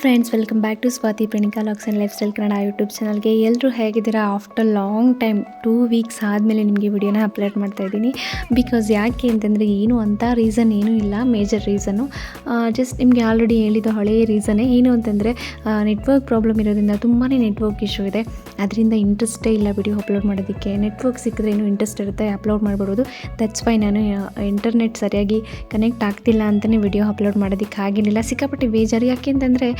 Friends welcome back to Swathi Pranika looks and lifestyle Kannada YouTube ಚಾನಲ್ಗೆ ಎಲ್ಲರೂ ಹೇಗಿದ್ದೀರಾ? After long time two weeks ಆದಮೇಲೆ ನಿಮಗೆ ವಿಡಿಯೋನ ಅಪ್ಲೋಡ್ ಮಾಡ್ತಾ ಇದ್ದೀನಿ. ಬಿಕಾಸ್ ಯಾಕೆ ಅಂತಂದರೆ ಏನು ಅಂತ ರೀಸನ್ ಏನೂ ಇಲ್ಲ ಮೇಜರ್ ರೀಸನ್ನು ಜಸ್ಟ್ ನಿಮಗೆ ಆಲ್ರೆಡಿ ಹೇಳಿದ್ದು ಹಳೆಯ ರೀಸನೇ ಏನು ಅಂತಂದರೆ ನೆಟ್ವರ್ಕ್ ಪ್ರಾಬ್ಲಮ್ ಇರೋದ್ರಿಂದ ತುಂಬಾ ನೆಟ್ವರ್ಕ್ ಇಶ್ಯೂ ಇದೆ. ಅದರಿಂದ ಇಂಟ್ರೆಸ್ಟೇ ಇಲ್ಲ ವಿಡಿಯೋ ಅಪ್ಲೋಡ್ ಮಾಡೋದಕ್ಕೆ. ನೆಟ್ವರ್ಕ್ ಸಿಕ್ಕಿದ್ರೆ ಏನು ಇಂಟ್ರೆಸ್ಟ್ ಇರುತ್ತೆ ಅಪ್ಲೋಡ್ ಮಾಡ್ಬಿಡೋದು ದಟ್ಸ್ ವೈ ನಾನು ಇಂಟರ್ನೆಟ್ ಸರಿಯಾಗಿ ಕನೆಕ್ಟ್ ಆಗ್ತಿಲ್ಲ ಅಂತಲೇ ವಿಡಿಯೋ ಅಪ್ಲೋಡ್ ಮಾಡೋದಕ್ಕೆ ಆಗಿರಲಿಲ್ಲ. ಸಿಕ್ಕಾಪಟ್ಟೆ ಬೇಜಾರು. ಯಾಕೆ ಅಂತಂದರೆ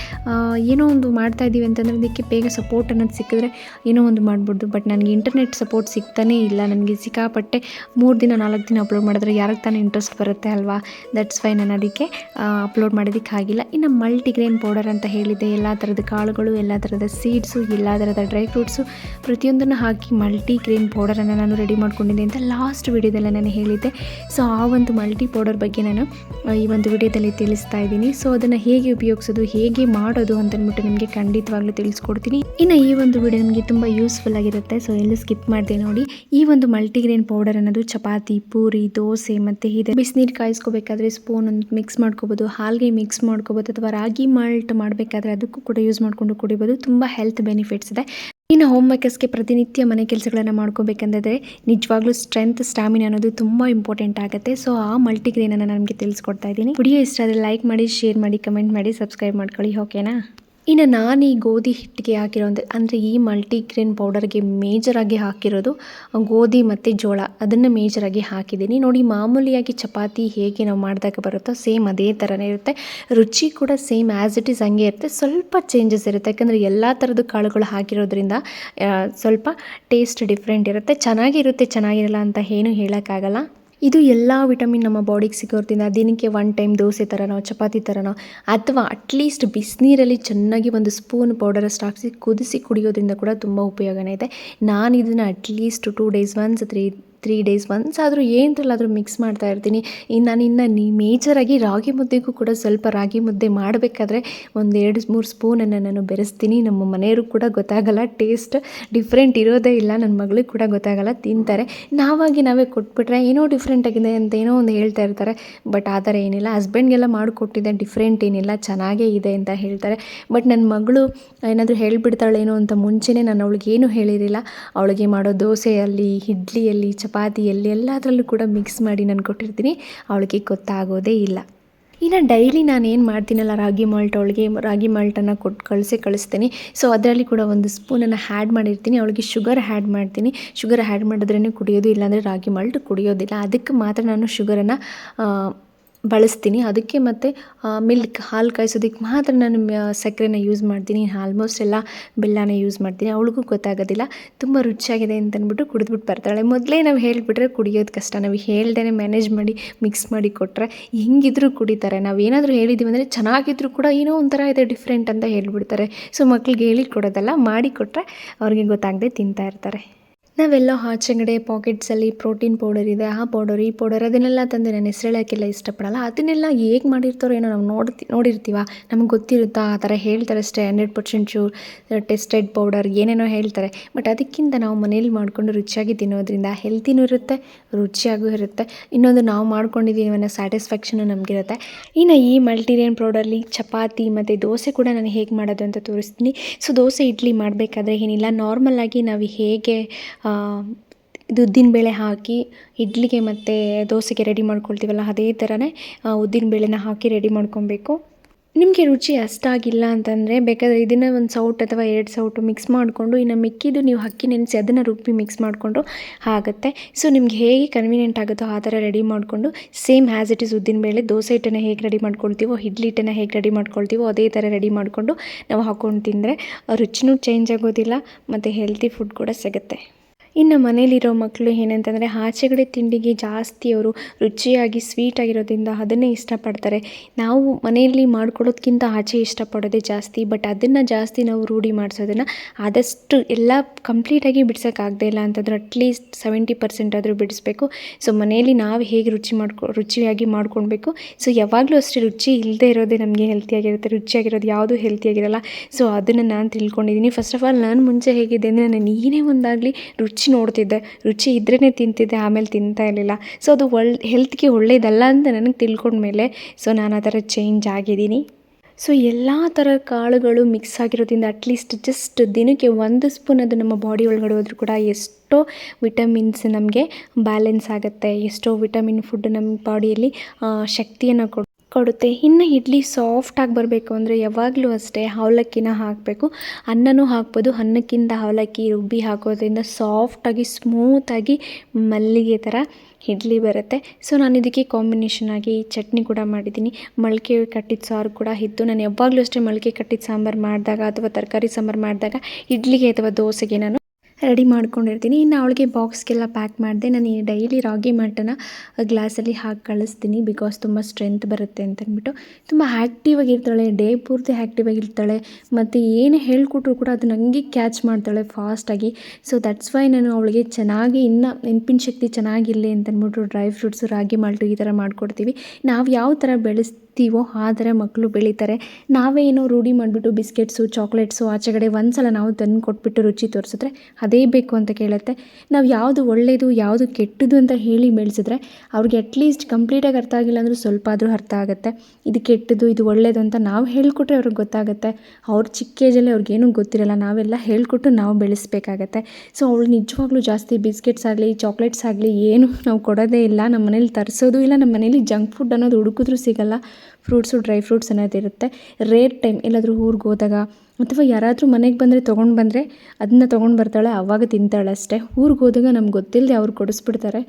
ಏನೋ ಒಂದು ಮಾಡ್ತಾ ಇದ್ದೀವಿ ಅಂತಂದರೆ ಅದಕ್ಕೆ ಬೇಗ ಸಪೋರ್ಟ್ ಅನ್ನೋದು ಸಿಕ್ಕಿದ್ರೆ ಏನೋ ಒಂದು ಮಾಡ್ಬೋದು. ಬಟ್ ನನಗೆ ಇಂಟರ್ನೆಟ್ ಸಪೋರ್ಟ್ ಸಿಗ್ತಾನೇ ಇಲ್ಲ. ನನಗೆ ಸಿಕ್ಕಾಪಟ್ಟೆ ಮೂರು ದಿನ, ನಾಲ್ಕು ದಿನ ಅಪ್ಲೋಡ್ ಮಾಡಿದ್ರೆ ಯಾರಿಗೆ ತಾನೇ ಇಂಟ್ರೆಸ್ಟ್ ಬರುತ್ತೆ ಅಲ್ವಾ? ದಟ್ಸ್ ವೈ ನಾನು ಅದಕ್ಕೆ ಅಪ್ಲೋಡ್ ಮಾಡೋದಕ್ಕೆ ಆಗಿಲ್ಲ. ಇನ್ನು ಮಲ್ಟಿಗ್ರೇನ್ ಪೌಡರ್ ಅಂತ ಹೇಳಿದ್ದೆ ಎಲ್ಲ ಥರದ ಕಾಳುಗಳು, ಎಲ್ಲ ಥರದ ಸೀಡ್ಸು ಎಲ್ಲ ಥರದ ಡ್ರೈ ಫ್ರೂಟ್ಸು ಪ್ರತಿಯೊಂದನ್ನು ಹಾಕಿ ಮಲ್ಟಿಗ್ರೇನ್ ಪೌಡರನ್ನು ನಾನು ರೆಡಿ ಮಾಡ್ಕೊಂಡಿದ್ದೆ ಅಂತ ಲಾಸ್ಟ್ ವಿಡಿಯೋದಲ್ಲೇ ನಾನು ಹೇಳಿದ್ದೆ. ಸೊ ಆ ಒಂದು ಮಲ್ಟಿ ಪೌಡರ್ ಬಗ್ಗೆ ನಾನು ಈ ಒಂದು ವಿಡಿಯೋದಲ್ಲಿ ತಿಳಿಸ್ತಾ ಇದ್ದೀನಿ. ಸೊ ಅದನ್ನು ಹೇಗೆ ಉಪಯೋಗಿಸೋದು, ಹೇಗೆ ಮಾಡೋದು ಅಂತಂದ್ಬಿಟ್ಟು ನಿಮಗೆ ಖಂಡಿತವಾಗ್ಲೂ ತಿಳಿಸ್ಕೊಡ್ತೀನಿ. ಇನ್ನು ಈ ಒಂದು ವಿಡಿಯೋ ನಿಮಗೆ ತುಂಬ ಯೂಸ್ಫುಲ್ ಆಗಿರುತ್ತೆ ಸೊ ಎಲ್ಲೂ ಸ್ಕಿಪ್ ಮಾಡಿದೆ ನೋಡಿ. ಈ ಒಂದು ಮಲ್ಟಿಗ್ರೇನ್ ಪೌಡರ್ ಅನ್ನೋದು ಚಪಾತಿ, ಪೂರಿ, ದೋಸೆ ಮತ್ತು ಇದೆ ಬಿಸಿನೀರು ಕಾಯಿಸ್ಕೋಬೇಕಾದ್ರೆ ಸ್ಪೂನ್ ಒಂದು ಮಿಕ್ಸ್ ಮಾಡ್ಕೋಬೋದು, ಹಾಲ್ಗೆ ಮಿಕ್ಸ್ ಮಾಡ್ಕೋಬೋದು ಅಥವಾ ರಾಗಿ ಮಾಲ್ಟ್ ಮಾಡಬೇಕಾದ್ರೆ ಅದಕ್ಕೂ ಕೂಡ ಯೂಸ್ ಮಾಡಿಕೊಂಡು ಕುಡಿಬೋದು. ತುಂಬ ಹೆಲ್ತ್ ಬೆನಿಫಿಟ್ಸ್ ಇದೆ. ಇನ್ನು ಹೋಮ್ ಮೇಕರ್ಸ್ಗೆ ಪ್ರತಿನಿತ್ಯ ಮನೆ ಕೆಲಸಗಳನ್ನು ಮಾಡ್ಕೋಬೇಕಂದ್ರೆ ನಿಜವಾಗ್ಲೂ ಸ್ಟ್ರೆಂತ್ ಸ್ಟಾಮಿನ ಅನ್ನೋದು ತುಂಬ ಇಂಪಾರ್ಟೆಂಟ್ ಆಗುತ್ತೆ. ಸೊ ಆ ಮಲ್ಟಿಗ್ರೇನನ್ನು ನಮಗೆ ನಿಮಗೆ ತಿಳಿಸ್ಕೊಡ್ತಾ ಇದ್ದೀನಿ. ವಿಡಿಯೋ ಇಷ್ಟ ಆದರೆ ಲೈಕ್ ಮಾಡಿ ಶೇರ್ ಮಾಡಿ ಕಮೆಂಟ್ ಮಾಡಿ ಸಬ್ಸ್ಕ್ರೈಬ್ ಮಾಡ್ಕೊಳ್ಳಿ. ಓಕೆನಾ ಇನ್ನು ನಾನು ಈ ಗೋಧಿ ಹಿಟ್ಟಿಗೆ ಹಾಕಿರೋ ಅಂದರೆ ಈ ಮಲ್ಟಿಗ್ರೇನ್ ಪೌಡರ್ಗೆ ಮೇಜರಾಗಿ ಹಾಕಿರೋದು ಗೋಧಿ ಮತ್ತು ಜೋಳ. ಅದನ್ನು ಮೇಜರಾಗಿ ಹಾಕಿದ್ದೀನಿ. ನೋಡಿ, ಮಾಮೂಲಿಯಾಗಿ ಚಪಾತಿ ಹೇಗೆ ನಾವು ಮಾಡಿದಾಗ ಬರುತ್ತೋ ಸೇಮ್ ಅದೇ ಥರನೇ ಇರುತ್ತೆ. ರುಚಿ ಕೂಡ ಸೇಮ್ ಆ್ಯಸ್ ಇಟ್ ಈಸ್ ಹಂಗೆ ಇರುತ್ತೆ. ಸ್ವಲ್ಪ ಚೇಂಜಸ್ ಇರುತ್ತೆ. ಯಾಕಂದರೆ ಎಲ್ಲ ಥರದ ಕಾಳುಗಳು ಹಾಕಿರೋದ್ರಿಂದ ಸ್ವಲ್ಪ ಟೇಸ್ಟ್ ಡಿಫ್ರೆಂಟ್ ಇರುತ್ತೆ. ಚೆನ್ನಾಗಿರುತ್ತೆ, ಚೆನ್ನಾಗಿರಲ್ಲ ಅಂತ ಏನೂ ಹೇಳೋಕ್ಕಾಗಲ್ಲ. ಇದು ಎಲ್ಲ ವಿಟಮಿನ್ ನಮ್ಮ ಬಾಡಿಗೆ ಸಿಗೋದ್ರಿಂದ ದಿನಕ್ಕೆ ಒನ್ ಟೈಮ್ ದೋಸೆ ಥರನೋ ಚಪಾತಿ ಥರನೋ ಅಥವಾ ಅಟ್ಲೀಸ್ಟ್ ಬಿಸಿನೀರಲ್ಲಿ ಚೆನ್ನಾಗಿ ಒಂದು ಸ್ಪೂನ್ ಪೌಡರ್ ಸ್ಟಾಕ್ಸಿ ಕುದಿಸಿ ಕುಡಿಯೋದ್ರಿಂದ ಕೂಡ ತುಂಬ ಉಪಯೋಗನೇ ಇದೆ. ನಾನು ಇದನ್ನು at least two days once three three days once ಆದರೂ ಏನರಲ್ಲಾದರೂ ಮಿಕ್ಸ್ ಮಾಡ್ತಾ ಇರ್ತೀನಿ. ಇನ್ನು ನಾನು ಇನ್ನು ನೀ ಮೇಜರಾಗಿ ರಾಗಿ ಮುದ್ದೆಗೂ ಕೂಡ ಸ್ವಲ್ಪ ರಾಗಿ ಮುದ್ದೆ ಮಾಡಬೇಕಾದ್ರೆ ಒಂದು ಎರಡು ಮೂರು ಸ್ಪೂನನ್ನು ನಾನು ಬೆರೆಸ್ತೀನಿ. ನಮ್ಮ ಮನೆಯವರು ಕೂಡ ಗೊತ್ತಾಗಲ್ಲ ಟೇಸ್ಟ್ ಡಿಫ್ರೆಂಟ್ ಇರೋದೇ ಇಲ್ಲ ನನ್ನ ಮಗಳಿಗೆ ಕೂಡ ಗೊತ್ತಾಗಲ್ಲ, ತಿಂತಾರೆ. ನಾವಾಗಿ ನಾವೇ ಕೊಟ್ಬಿಟ್ರೆ ಏನೋ ಡಿಫ್ರೆಂಟ್ ಆಗಿದೆ ಅಂತ ಏನೋ ಒಂದು ಹೇಳ್ತಾ ಇರ್ತಾರೆ. ಬಟ್ ಆ ಥರ ಏನಿಲ್ಲ. ಹಸ್ಬೆಂಡ್ಗೆಲ್ಲ ಮಾಡಿಕೊಟ್ಟಿದ್ದೆ ಡಿಫ್ರೆಂಟ್ ಏನಿಲ್ಲ, ಚೆನ್ನಾಗೇ ಇದೆ ಅಂತ ಹೇಳ್ತಾರೆ. ಬಟ್ ನನ್ನ ಮಗಳು ಏನಾದರೂ ಹೇಳಿಬಿಡ್ತಾಳೇನೋ ಅಂತ ಮುಂಚೆನೇ ನಾನು ಅವಳಿಗೆ ಏನು ಹೇಳಿರಲಿಲ್ಲ. ಅವಳಿಗೆ ಮಾಡೋ ದೋಸೆಯಲ್ಲಿ, ಇಡ್ಲಿಯಲ್ಲಿ ಚಪಾತಿಯಲ್ಲಿ ಎಲ್ಲದರಲ್ಲೂ ಕೂಡ ಮಿಕ್ಸ್ ಮಾಡಿ ನಾನು ಕೊಟ್ಟಿರ್ತೀನಿ. ಅವಳಿಗೆ ಗೊತ್ತಾಗೋದೇ ಇಲ್ಲ. ಇನ್ನು ಡೈಲಿ ನಾನು ಏನು ಮಾಡ್ತೀನಲ್ಲ, ರಾಗಿ ಮಾಲ್ಟ್ ಅವಳಿಗೆ, ರಾಗಿ ಮಾಲ್ಟನ್ನು ಕೊಟ್ಟು ಕಳಿಸಿ ಕಳಿಸ್ತೀನಿ. ಸೊ ಅದರಲ್ಲಿ ಕೂಡ ಒಂದು ಸ್ಪೂನನ್ನು ಹ್ಯಾಡ್ ಮಾಡಿರ್ತೀನಿ. ಅವಳಿಗೆ ಶುಗರ್ ಹ್ಯಾಡ್ ಮಾಡ್ತೀನಿ. ಶುಗರ್ ಹ್ಯಾಡ್ ಮಾಡಿದ್ರೇ ಕುಡಿಯೋದು, ಇಲ್ಲಾಂದರೆ ರಾಗಿ ಮಾಲ್ಟ್ ಕುಡಿಯೋದಿಲ್ಲ. ಅದಕ್ಕೆ ಮಾತ್ರ ನಾನು ಶುಗರನ್ನು ಬಳಸ್ತೀನಿ. ಅದಕ್ಕೆ ಮತ್ತು ಮಿಲ್ಕ್, ಹಾಲು ಕಾಯಿಸೋದಕ್ಕೆ ಮಾತ್ರ ನಾನು ಸಕ್ಕರೆನ ಯೂಸ್ ಮಾಡ್ತೀನಿ. ಆಲ್ಮೋಸ್ಟ್ ಎಲ್ಲ ಬೆಲ್ಲನ ಯೂಸ್ ಮಾಡ್ತೀನಿ. ಅವಳಿಗೂ ಗೊತ್ತಾಗೋದಿಲ್ಲ. ತುಂಬ ರುಚಿಯಾಗಿದೆ ಅಂತ ಅಂದ್ಬಿಟ್ಟು ಕುಡಿದ್ಬಿಟ್ಟು ಬರ್ತಾಳೆ. ಮೊದಲೇ ನಾವು ಹೇಳಿಬಿಟ್ರೆ ಕುಡಿಯೋದು ಕಷ್ಟ. ನಾವು ಹೇಳ್ದೇ ಮ್ಯಾನೇಜ್ ಮಾಡಿ ಮಿಕ್ಸ್ ಮಾಡಿ ಕೊಟ್ಟರೆ ಹೆಂಗಿದ್ರು ಕುಡಿತಾರೆ. ನಾವು ಏನಾದರೂ ಹೇಳಿದ್ದೀವಿ ಅಂದರೆ ಚೆನ್ನಾಗಿದ್ರು ಕೂಡ ಏನೋ ಒಂಥರ ಇದೆ ಡಿಫ್ರೆಂಟ್ ಅಂತ ಹೇಳಿಬಿಡ್ತಾರೆ. ಸೊ ಮಕ್ಳಿಗೆ ಹೇಳಿ ಕೊಡೋದಲ್ಲ ಮಾಡಿ ಕೊಟ್ಟರೆ ಅವ್ರಿಗೆ ಗೊತ್ತಾಗದೆ ತಿಂತಾ ಇರ್ತಾರೆ. ನಾವೆಲ್ಲೋ ಆಚೆಗಡೆ ಪಾಕೆಟ್ಸಲ್ಲಿ ಪ್ರೋಟೀನ್ ಪೌಡರ್ ಇದೆ, ಆ ಪೌಡರ್, ಈ ಪೌಡರ್ ಅದನ್ನೆಲ್ಲ ತಂದು ನಾನು ಹೆಸರೇಳೋಕ್ಕೆಲ್ಲ ಇಷ್ಟಪಡಲ್ಲ. ಅದನ್ನೆಲ್ಲ ಹೇಗೆ ಮಾಡಿರ್ತಾರೋ ಏನೋ ನಾವು ನೋಡ್ತಿ, ನೋಡಿರ್ತೀವ. ನಮ್ಗೆ ಗೊತ್ತಿರುತ್ತಾ, ಆ ಥರ ಹೇಳ್ತಾರೆ ಅಷ್ಟೇ. Hundred percent sure tested powder, ಏನೇನೋ ಹೇಳ್ತಾರೆ. ಬಟ್ ಅದಕ್ಕಿಂತ ನಾವು ಮನೇಲಿ ಮಾಡಿಕೊಂಡು ರುಚಿಯಾಗಿ ತಿನ್ನೋದ್ರಿಂದ ಹೆಲ್ತಿನೂ ಇರುತ್ತೆ, ರುಚಿಯಾಗೂ ಇರುತ್ತೆ. ಇನ್ನೊಂದು ನಾವು ಮಾಡ್ಕೊಂಡಿದ್ದೀವಿ ಅನ್ನೋ ಸ್ಯಾಟಿಸ್ಫ್ಯಾಕ್ಷನು ನಮಗಿರುತ್ತೆ. ಇನ್ನು ಈ ಮಲ್ಟಿರಿಯನ್ ಪೌಡರ್ಲಿ ಚಪಾತಿ ಮತ್ತು ದೋಸೆ ಕೂಡ ನಾನು ಹೇಗೆ ಮಾಡೋದು ಅಂತ ತೋರಿಸ್ತೀನಿ. ಸೊ, ದೋಸೆ ಇಡ್ಲಿ ಮಾಡಬೇಕಾದ್ರೆ ಏನಿಲ್ಲ. ನಾರ್ಮಲಾಗಿ ನಾವು ಹೇಗೆ ಉದ್ದಿನಬೇಳೆ ಹಾಕಿ, ಇಡ್ಲಿಗೆ ಮತ್ತು ದೋಸೆಗೆ ರೆಡಿ ಮಾಡ್ಕೊಳ್ತೀವಲ್ಲ, ಅದೇ ಥರನೇ ಉದ್ದಿನಬೇಳೆನ ಹಾಕಿ ರೆಡಿ ಮಾಡ್ಕೊಬೇಕು. ನಿಮಗೆ ರುಚಿ ಅಷ್ಟಾಗಿಲ್ಲ ಅಂತಂದರೆ, ಬೇಕಾದರೆ ಇದನ್ನು ಒಂದು ಸೌಟ್ ಅಥವಾ ಎರಡು ಸೌಟು ಮಿಕ್ಸ್ ಮಾಡಿಕೊಂಡು, ಇನ್ನು ಮಿಕ್ಕಿದ್ದು ನೀವು ಅಕ್ಕಿ ನೆನೆಸಿ ಅದನ್ನು ರುಬ್ಬಿ ಮಿಕ್ಸ್ ಮಾಡಿಕೊಂಡು ಆಗುತ್ತೆ. ಸೊ ನಿಮ್ಗೆ ಹೇಗೆ ಕನ್ವೀನಿಯೆಂಟ್ ಆಗುತ್ತೋ ಆ ಥರ ರೆಡಿ ಮಾಡಿಕೊಂಡು ಸೇಮ್ ಆ್ಯಸ್ ಇಟ್ ಇಸ್ ಉದ್ದಿನಬೇಳೆ ದೋಸೆ ಹಿಟ್ಟನ್ನು ಹೇಗೆ ರೆಡಿ ಮಾಡ್ಕೊಳ್ತೀವೋ, ಇಡ್ಲಿ ಹಿಟ್ಟನ್ನು ಹೇಗೆ ರೆಡಿ ಮಾಡ್ಕೊಳ್ತೀವೋ, ಅದೇ ಥರ ರೆಡಿ ಮಾಡಿಕೊಂಡು ನಾವು ಹಾಕ್ಕೊಂಡು ತಿಂದರೆ ರುಚಿನೂ ಚೇಂಜ್ ಆಗೋದಿಲ್ಲ, ಮತ್ತು ಹೆಲ್ತಿ ಫುಡ್ ಕೂಡ ಸಿಗುತ್ತೆ. ಇನ್ನು ಮನೇಲಿರೋ ಮಕ್ಕಳು ಏನಂತಂದರೆ ಆಚೆಗಡೆ ತಿಂಡಿಗೆ ಜಾಸ್ತಿ ಅವರು ರುಚಿಯಾಗಿ ಸ್ವೀಟ್ ಆಗಿರೋದ್ರಿಂದ ಅದನ್ನೇ ಇಷ್ಟಪಡ್ತಾರೆ. ನಾವು ಮನೆಯಲ್ಲಿ ಮಾಡ್ಕೊಳ್ಳೋದ್ಕಿಂತ ಆಚೆ ಇಷ್ಟಪಡೋದೇ ಜಾಸ್ತಿ ಬಟ್ ಅದನ್ನು ಜಾಸ್ತಿ ನಾವು ರೂಢಿ ಮಾಡಿಸೋದನ್ನು ಆದಷ್ಟು ಎಲ್ಲ ಕಂಪ್ಲೀಟಾಗಿ ಬಿಡ್ಸೋಕ್ಕಾಗದೇ ಇಲ್ಲ ಅಂತಂದ್ರೆ ಅಟ್ಲೀಸ್ಟ್ ಸೆವೆಂಟಿ ಪರ್ಸೆಂಟ್ ಆದರೂ ಬಿಡಿಸ್ಬೇಕು. ಸೊ ಮನೆಯಲ್ಲಿ ನಾವು ಹೇಗೆ ರುಚಿ ಮಾಡ್ಕೊ, ರುಚಿಯಾಗಿ ಮಾಡ್ಕೊಳ್ಬೇಕು? ಸೊ ಯಾವಾಗಲೂ ಅಷ್ಟೇ ರುಚಿ ಇಲ್ಲದೆ ಇರೋದೇ ನಮಗೆ ಹೆಲ್ತಿಯಾಗಿರುತ್ತೆ ರುಚಿಯಾಗಿರೋದು ಯಾವುದೂ ಹೆಲ್ತಿಯಾಗಿರಲ್ಲ ಸೊ ಅದನ್ನು ನಾನು ತಿಳ್ಕೊಂಡಿದ್ದೀನಿ. ಫಸ್ಟ್ ಆಫ್ ಆಲ್ ನಾನು ಮುಂಚೆ ಹೇಗಿದ್ದೆ ಅಂದರೆ ನಾನು ಏನೇ ಒಂದಾಗಲಿ ರುಚಿ ನೋಡ್ತಿದ್ದೆ. ರುಚಿ ಇದ್ರೇ ತಿಂತಿದ್ದೆ, ಆಮೇಲೆ ತಿಂತಾ ಇರಲಿಲ್ಲ. ಸೊ ಅದು ಒಳ್ ಹೆಲ್ತ್ಗೆ ಒಳ್ಳೆಯದಲ್ಲ ಅಂತ ನನಗೆ ತಿಳ್ಕೊಂಡ್ಮೇಲೆ ಸೊ ನಾನು ಆ ಥರ ಚೇಂಜ್ ಆಗಿದ್ದೀನಿ. ಸೊ ಎಲ್ಲ ಥರ ಕಾಳುಗಳು ಮಿಕ್ಸ್ ಆಗಿರೋದ್ರಿಂದ ಅಟ್ಲೀಸ್ಟ್ ಜಸ್ಟ್ ದಿನಕ್ಕೆ ಒಂದು ಸ್ಪೂನ್ ಅದು ನಮ್ಮ ಬಾಡಿ ಒಳಗಡೆ ಹೋದರೂ ಕೂಡ ಎಷ್ಟೋ ವಿಟಮಿನ್ಸ್ ನಮಗೆ ಬ್ಯಾಲೆನ್ಸ್ ಆಗುತ್ತೆ. ಎಷ್ಟೋ ವಿಟಮಿನ್ ಫುಡ್ ನಮ್ಮ ಬಾಡಿಯಲ್ಲಿ ಶಕ್ತಿಯನ್ನು ಕೊಡ್ ಕೊಡುತ್ತೆ. ಇನ್ನು ಇಡ್ಲಿ ಸಾಫ್ಟಾಗಿ ಬರಬೇಕು ಅಂದರೆ ಯಾವಾಗಲೂ ಅಷ್ಟೇ ಅವಲಕ್ಕಿನ ಹಾಕಬೇಕು. ಅನ್ನನೂ ಹಾಕ್ಬೋದು, ಅನ್ನಕ್ಕಿಂತ ಅವಲಕ್ಕಿ ರುಬ್ಬಿ ಹಾಕೋದ್ರಿಂದ ಸಾಫ್ಟಾಗಿ ಸ್ಮೂತಾಗಿ ಮಲ್ಲಿಗೆ ಥರ ಇಡ್ಲಿ ಬರುತ್ತೆ. ಸೊ ನಾನು ಇದಕ್ಕೆ ಕಾಂಬಿನೇಷನ್ ಆಗಿ ಚಟ್ನಿ ಕೂಡ ಮಾಡಿದ್ದೀನಿ. ಮೊಳಕೆ ಕಟ್ಟಿದ ಸಾರು ಕೂಡ ಇತ್ತು. ನಾನು ಯಾವಾಗಲೂ ಅಷ್ಟೇ ಮೊಳಕೆ ಕಟ್ಟಿದ ಸಾಂಬಾರು ಮಾಡಿದಾಗ ಅಥವಾ ತರಕಾರಿ ಸಾಂಬಾರು ಮಾಡಿದಾಗ ಇಡ್ಲಿಗೆ ಅಥವಾ ದೋಸೆಗೆ ನಾನು ರೆಡಿ ಮಾಡ್ಕೊಂಡಿರ್ತೀನಿ. ಇನ್ನು ಅವಳಿಗೆ ಬಾಕ್ಸ್ಗೆಲ್ಲ ಪ್ಯಾಕ್ ಮಾಡಿದೆ. ನಾನು ಈ ಡೈಲಿ ರಾಗಿ ಮಾಲ್ಟನ್ನ ಗ್ಲಾಸಲ್ಲಿ ಹಾಕಿ ಕಳಿಸ್ತೀನಿ ಬಿಕಾಸ್ ತುಂಬ ಸ್ಟ್ರೆಂತ್ ಬರುತ್ತೆ ಅಂತ ಅಂದ್ಬಿಟ್ಟು ತುಂಬ ಆ್ಯಕ್ಟಿವ್ ಆಗಿರ್ತಾಳೆ, ಡೇ ಪೂರ್ತಿ ಆ್ಯಕ್ಟಿವ್ ಆಗಿರ್ತಾಳೆ. ಮತ್ತು ಏನೇ ಹೇಳ್ಕೊಟ್ರು ಕೂಡ ಅದು ನನಗೆ ಕ್ಯಾಚ್ ಮಾಡ್ತಾಳೆ ಫಾಸ್ಟಾಗಿ. ಸೊ ದಟ್ಸ್ ವೈ ನಾನು ಅವಳಿಗೆ ಚೆನ್ನಾಗಿ ಇನ್ನು ನೆನಪಿನ ಶಕ್ತಿ ಚೆನ್ನಾಗಿರಲಿ ಅಂತಂದ್ಬಿಟ್ಟು ಡ್ರೈ ಫ್ರೂಟ್ಸು ರಾಗಿ ಮಾಲ್ಟು ಈ ಥರ ಮಾಡಿಕೊಡ್ತೀವಿ. ನಾವು ಯಾವ ಥರ ಬೆಳೆಸ್ತೀವೋ ಆ ಥರ ಮಕ್ಕಳು ಬೆಳೀತಾರೆ. ನಾವೇ ಏನೋ ರೂಢಿ ಮಾಡಿಬಿಟ್ಟು ಬಿಸ್ಕೆಟ್ಸು, ಚಾಕ್ಲೇಟ್ಸು ಆಚೆಗಡೆ ಒಂದು ಸಲ ನಾವು ತಂದು ಕೊಟ್ಬಿಟ್ಟು ರುಚಿ ತೋರಿಸಿದ್ರೆ ಅದೇ ಬೇಕು ಅಂತ ಕೇಳುತ್ತೆ. ನಾವು ಯಾವುದು ಒಳ್ಳೆಯದು ಯಾವುದು ಕೆಟ್ಟದ್ದು ಅಂತ ಹೇಳಿ ಬೆಳೆಸಿದ್ರೆ ಅವ್ರಿಗೆ ಅಟ್ಲೀಸ್ಟ್ ಕಂಪ್ಲೀಟಾಗಿ ಅರ್ಥ ಆಗಿಲ್ಲ ಅಂದರೂ ಸ್ವಲ್ಪ ಆದರೂ ಅರ್ಥ ಆಗುತ್ತೆ. ಇದು ಕೆಟ್ಟದ್ದು ಇದು ಒಳ್ಳೆಯದು ಅಂತ ನಾವು ಹೇಳಿಕೊಟ್ರೆ ಅವ್ರಿಗೆ ಗೊತ್ತಾಗುತ್ತೆ. ಅವ್ರ ಚಿಕ್ಕ ಏಜಲ್ಲಿ ಅವ್ರಿಗೇನು ಗೊತ್ತಿರಲ್ಲ, ನಾವೆಲ್ಲ ಹೇಳಿಕೊಟ್ಟು ನಾವು ಬೆಳೆಸಬೇಕಾಗತ್ತೆ. ಸೊ ಅವಳು ನಿಜವಾಗ್ಲೂ ಜಾಸ್ತಿ ಬಿಸ್ಕೆಟ್ಸ್ ಆಗಲಿ, ಚಾಕ್ಲೇಟ್ಸ್ ಆಗಲಿ ಏನು ನಾವು ಕೊಡೋದೇ ಇಲ್ಲ. ನಮ್ಮ ಮನೇಲಿ ತರಿಸೋದು ಇಲ್ಲ ನಮ್ಮ ಮನೇಲಿ ಜಂಕ್ ಫುಡ್ ಅನ್ನೋದು ಹುಡುಕಿದ್ರೂ ಸಿಗಲ್ಲ. ಫ್ರೂಟ್ಸು, ಡ್ರೈ ಫ್ರೂಟ್ಸ್ ಅನ್ನೋದಿರುತ್ತೆ ರೇರ್ ಟೈಮ್ ಎಲ್ಲಾದರೂ ಊರಿಗೆ ಹೋದಾಗ ಅಥವಾ ಯಾರಾದರೂ ಮನೆಗೆ ಬಂದರೆ, ತೊಗೊಂಡು ಬಂದರೆ ಅದನ್ನ ತೊಗೊಂಡು ಬರ್ತಾಳೆ ಆವಾಗ ತಿಂತಾಳೆ ಅಷ್ಟೇ. ಊರಿಗೆ ಹೋದಾಗ ನಮ್ಗೆ ಗೊತ್ತಿಲ್ಲದೆ ಅವ್ರು ಕೊಡಿಸ್ಬಿಡ್ತಾರೆ.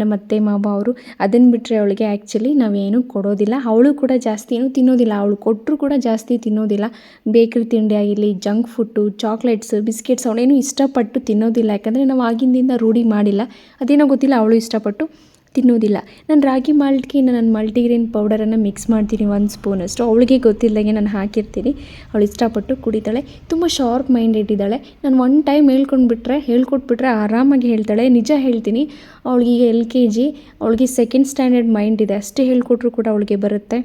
ನಮ್ಮ ಅತ್ತೆ, ಮಾವ ಅವರು ಅದನ್ನು ಬಿಟ್ಟರೆ ಅವಳಿಗೆ ಆ್ಯಕ್ಚುಲಿ ನಾವೇನು ಕೊಡೋದಿಲ್ಲ. ಅವಳು ಕೂಡ ಜಾಸ್ತಿ ಏನೂ ತಿನ್ನೋದಿಲ್ಲ. ಅವಳು ಕೊಟ್ಟರು ಕೂಡ ಜಾಸ್ತಿ ತಿನ್ನೋದಿಲ್ಲ. ಬೇಕ್ರಿ ತಿಂಡಿ ಆಗಿರಲಿ, ಜಂಕ್ ಫುಡ್ಡು, ಚಾಕ್ಲೇಟ್ಸ್, ಬಿಸ್ಕೆಟ್ಸ್ ಅವಳೇನು ಇಷ್ಟಪಟ್ಟು ತಿನ್ನೋದಿಲ್ಲ. ಯಾಕಂದರೆ ನಾವು ಆಗಿಂದಿಂದ ರೂಢಿ ಮಾಡಿಲ್ಲ. ಅದೇನೋ ಗೊತ್ತಿಲ್ಲ, ಅವಳು ಇಷ್ಟಪಟ್ಟು ತಿನ್ನೋದಿಲ್ಲ. ನಾನು ರಾಗಿ ಮಾಲ್ಟ್ಗೆ ನಾನು ಮಲ್ಟಿಗ್ರೇನ್ ಪೌಡರನ್ನು ಮಿಕ್ಸ್ ಮಾಡ್ತೀನಿ ಒಂದು ಸ್ಪೂನ್ ಅಷ್ಟು. ಅವಳಿಗೆ ಗೊತ್ತಿಲ್ಲದಂಗೆ ನಾನು ಹಾಕಿರ್ತೀನಿ. ಅವಳು ಇಷ್ಟಪಟ್ಟು ಕುಡಿತಾಳೆ. ತುಂಬ ಶಾರ್ಪ್ ಮೈಂಡೆಡ್ ಇದ್ದಾಳೆ. ನಾನು ಒನ್ ಟೈಮ್ ಹೇಳ್ಕೊಂಡ್ಬಿಟ್ರೆ, ಹೇಳ್ಕೊಟ್ಬಿಟ್ರೆ ಆರಾಮಾಗಿ ಹೇಳ್ತಾಳೆ. ನಿಜ ಹೇಳ್ತೀನಿ. ಅವಳಿಗೆ ಎಲ್ ಕೆ ಜಿ ಅವಳಿಗೆ ಸೆಕೆಂಡ್ ಸ್ಟ್ಯಾಂಡರ್ಡ್ ಮೈಂಡ್ ಇದೆ. ಅಷ್ಟೇ ಹೇಳ್ಕೊಟ್ರು ಕೂಡ ಅವಳಿಗೆ ಬರುತ್ತೆ.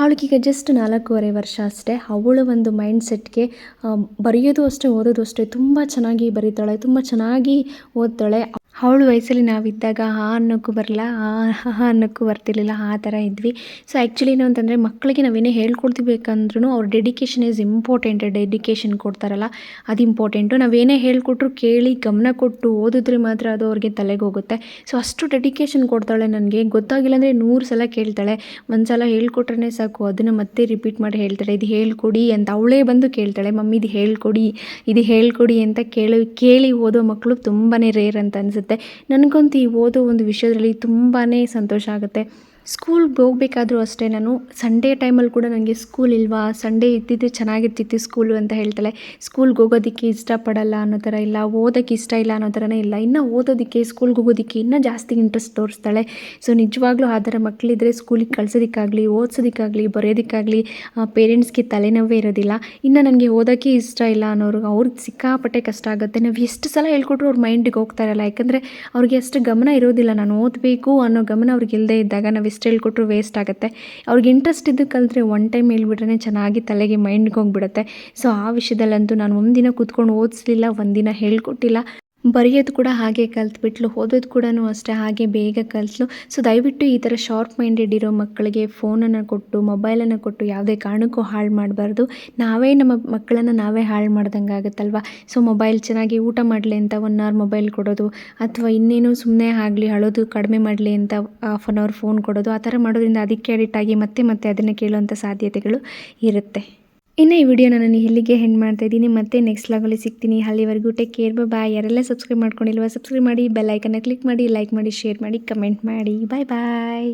ಅವಳಿಗೀಗ ಜಸ್ಟ್ ನಾಲ್ಕೂವರೆ ವರ್ಷ ಅಷ್ಟೇ. ಅವಳ ಒಂದು ಮೈಂಡ್ ಸೆಟ್ಗೆ ಬರೆಯೋದು ಅಷ್ಟೇ, ಓದೋದು ಅಷ್ಟೇ. ತುಂಬ ಚೆನ್ನಾಗಿ ಬರೀತಾಳೆ. ತುಂಬ ಚೆನ್ನಾಗಿ ಓದ್ತಾಳೆ. ಅವಳ ವಯಸ್ಸಲ್ಲಿ ನಾವಿದ್ದಾಗ ಆ ಅನ್ನೋಕ್ಕೂ ಬರಲ್ಲ, ಆ ಅನ್ನೋಕ್ಕೂ ಬರ್ತಿರ್ಲಿಲ್ಲ, ಆ ಥರ ಇದ್ವಿ. ಸೊ ಆ್ಯಕ್ಚುಲಿ ಏನು ಅಂತಂದರೆ ಮಕ್ಕಳಿಗೆ ನಾವೇನೇ ಹೇಳ್ಕೊಡ್ತಿಬೇಕಂದ್ರೂ ಅವ್ರ ಡೆಡಿಕೇಶನ್ ಈಸ್ ಇಂಪಾರ್ಟೆಂಟ್ ಡೆಡಿಕೇಶನ್ ಕೊಡ್ತಾರಲ್ಲ, ಅದು ಇಂಪಾರ್ಟೆಂಟು ನಾವೇನೇ ಹೇಳ್ಕೊಟ್ರು ಕೇಳಿ ಗಮನ ಕೊಟ್ಟು ಓದಿದ್ರೆ ಮಾತ್ರ ಅದು ಅವ್ರಿಗೆ ತಲೆಗೆ ಹೋಗುತ್ತೆ ಸೊ ಅಷ್ಟು ಡೆಡಿಕೇಶನ್ ಕೊಡ್ತಾಳೆ ನನಗೆ. ಗೊತ್ತಾಗಿಲ್ಲ ಅಂದರೆ ನೂರು ಸಲ ಕೇಳ್ತಾಳೆ. ಒಂದು ಸಲ ಹೇಳ್ಕೊಟ್ರೆ ಸಾಕು, ಅದನ್ನು ಮತ್ತೆ ರಿಪೀಟ್ ಮಾಡಿ ಹೇಳ್ತಾಳೆ. ಇದು ಹೇಳ್ಕೊಡಿ ಅಂತ ಅವಳೇ ಬಂದು ಕೇಳ್ತಾಳೆ. ಮಮ್ಮಿ, ಇದು ಹೇಳ್ಕೊಡಿ ಇದು ಹೇಳ್ಕೊಡಿ ಅಂತ ಕೇಳಿ ಕೇಳಿ ಓದೋ ಮಕ್ಕಳು ತುಂಬಾ ರೇರ್ ಅಂತ ಅನಿಸುತ್ತೆ. ನನಗಂತೂ ಈ ಓದೋ ಒಂದು ವಿಷಯದಲ್ಲಿ ತುಂಬಾ ಸಂತೋಷ ಆಗುತ್ತೆ. ಸ್ಕೂಲ್ಗೆ ಹೋಗ್ಬೇಕಾದ್ರೂ ಅಷ್ಟೇ ನಾನು ಸಂಡೇ ಟೈಮಲ್ಲಿ ಕೂಡ ನನಗೆ ಸ್ಕೂಲ್ ಇಲ್ವಾ? ಸಂಡೇ ಇದ್ದಿದ್ದು ಚೆನ್ನಾಗಿರ್ತಿತ್ತು ಸ್ಕೂಲು ಅಂತ ಹೇಳ್ತಾಳೆ ಸ್ಕೂಲ್ಗೆ ಹೋಗೋದಕ್ಕೆ ಇಷ್ಟಪಡಲ್ಲ ಅನ್ನೋ ಥರ ಇಲ್ಲ ಓದೋಕ್ಕೆ ಇಷ್ಟ ಇಲ್ಲ ಅನ್ನೋ ಥರನೇ ಇಲ್ಲ. ಇನ್ನು ಓದೋದಕ್ಕೆ ಸ್ಕೂಲ್ಗೆ ಹೋಗೋದಕ್ಕೆ ಇನ್ನೂ ಜಾಸ್ತಿ ಇಂಟ್ರೆಸ್ಟ್ ತೋರಿಸ್ತಾಳೆ. ಸೊ ನಿಜವಾಗ್ಲೂ ಆ ಥರ ಮಕ್ಕಳಿದ್ರೆ ಸ್ಕೂಲಿಗೆ ಕಳ್ಸೋದಕ್ಕಾಗಲಿ, ಓದಿಸೋದಕ್ಕಾಗಲಿ, ಬರೆಯೋದಕ್ಕಾಗಲಿ ಪೇರೆಂಟ್ಸ್ಗೆ ತಲೆನೋವೇ ಇರೋದಿಲ್ಲ. ಇನ್ನು ನನಗೆ ಓದೋಕ್ಕೆ ಇಷ್ಟ ಇಲ್ಲ ಅನ್ನೋರು ಅವ್ರಿಗೆ ಸಿಕ್ಕಾಪಟ್ಟೆ ಕಷ್ಟ ಆಗುತ್ತೆ. ನಾವು ಎಷ್ಟು ಸಲ ಹೇಳ್ಕೊಟ್ರು ಅವ್ರ ಮೈಂಡಿಗೆ ಹೋಗ್ತಾರಲ್ಲ ಯಾಕಂದರೆ ಅವ್ರಿಗೆ ಅಷ್ಟು ಗಮನ ಇರೋದಿಲ್ಲ. ನಾನು ಓದಬೇಕು ಅನ್ನೋ ಗಮನ ಅವ್ರಿಗೆ ಇಲ್ಲದೆ ಇದ್ದಾಗ ನಾವು ಎಷ್ಟು ಹೇಳ್ಕೊಟ್ರು ವೇಸ್ಟ್ ಆಗುತ್ತೆ. ಅವ್ರಿಗೆ ಇಂಟ್ರೆಸ್ಟ್ ಇದ್ದು ಕಲಿತ್ರೆ ಒನ್ ಟೈಮ್ ಹೇಳ್ಬಿಟ್ರೆ ಚೆನ್ನಾಗಿ ತಲೆಗೆ ಮೈಂಡ್ಗೆ ಹೋಗ್ಬಿಡುತ್ತೆ. ಸೊ ಆ ವಿಷಯದಲ್ಲಂತೂ ನಾನು ಒಂದಿನ ಕೂತ್ಕೊಂಡು ಓದಿಸ್ಲಿಲ್ಲ, ಒಂದಿನ ಹೇಳ್ಕೊಟ್ಟಿಲ್ಲ. ಬರೆಯೋದು ಕೂಡ ಹಾಗೆ ಕಲ್ತ್ಬಿಟ್ಲು ಓದೋದು ಕೂಡ ಅಷ್ಟೇ ಹಾಗೆ ಬೇಗ ಕಲಿತ್ಲು. ಸೊ ದಯವಿಟ್ಟು ಈ ಥರ ಶಾರ್ಪ್ ಮೈಂಡೆಡ್ ಇರೋ ಮಕ್ಕಳಿಗೆ ಫೋನನ್ನು ಕೊಟ್ಟು ಮೊಬೈಲನ್ನು ಕೊಟ್ಟು ಯಾವುದೇ ಕಾರಣಕ್ಕೂ ಹಾಳು ಮಾಡಬಾರ್ದು. ನಾವೇ ನಮ್ಮ ಮಕ್ಕಳನ್ನು ನಾವೇ ಹಾಳು ಮಾಡ್ದಂಗೆ ಆಗುತ್ತಲ್ವ? ಸೊ ಮೊಬೈಲ್ ಚೆನ್ನಾಗಿ ಊಟ ಮಾಡಲಿ ಅಂತ ಒನ್ ಅವರ್ ಮೊಬೈಲ್ ಕೊಡೋದು, ಅಥವಾ ಇನ್ನೇನು ಸುಮ್ಮನೆ ಆಗಲಿ ಅಳೋದು, ಕಡಿಮೆ ಮಾಡಲಿ ಅಂತ ಹಾಫ್ ಆನ್ ಅವರ್ ಫೋನ್ ಕೊಡೋದು, ಆ ಥರ ಮಾಡೋದ್ರಿಂದ ಅದಕ್ಕೆ ಅಡಿಕ್ಟ್ ಆಗಿ ಮತ್ತೆ ಮತ್ತೆ ಅದನ್ನು ಕೇಳುವಂಥ ಸಾಧ್ಯತೆಗಳು ಇರುತ್ತೆ. ಇನ್ನು ಈ ವಿಡಿಯೋನ ನಾನು ಇಲ್ಲಿಗೆ ಹೆಂಡ್ ಮಾಡ್ತಾ ಇದ್ದೀನಿ. ಮತ್ತೆ ನೆಕ್ಸ್ಟ್ ಲಾಗಲ್ಲಿ ಸಿಗ್ತೀನಿ. ಅಲ್ಲಿವರೆಗೂ ಟೇಕ್ ಕೇರ್ ಬಾಯ್ ಯಾರೆಲ್ಲ ಸಬ್ಸ್ಕ್ರೈಬ್ ಮಾಡ್ಕೊಂಡಿಲ್ವ ಸಬ್ಸ್ಕ್ರೈಬ್ ಮಾಡಿ ಬೆಲ್ಲೈಕನ್ನ ಕ್ಲಿಕ್ ಮಾಡಿ ಲೈಕ್ ಮಾಡಿ ಶೇರ್ ಮಾಡಿ ಕಮೆಂಟ್ ಮಾಡಿ. Bye bye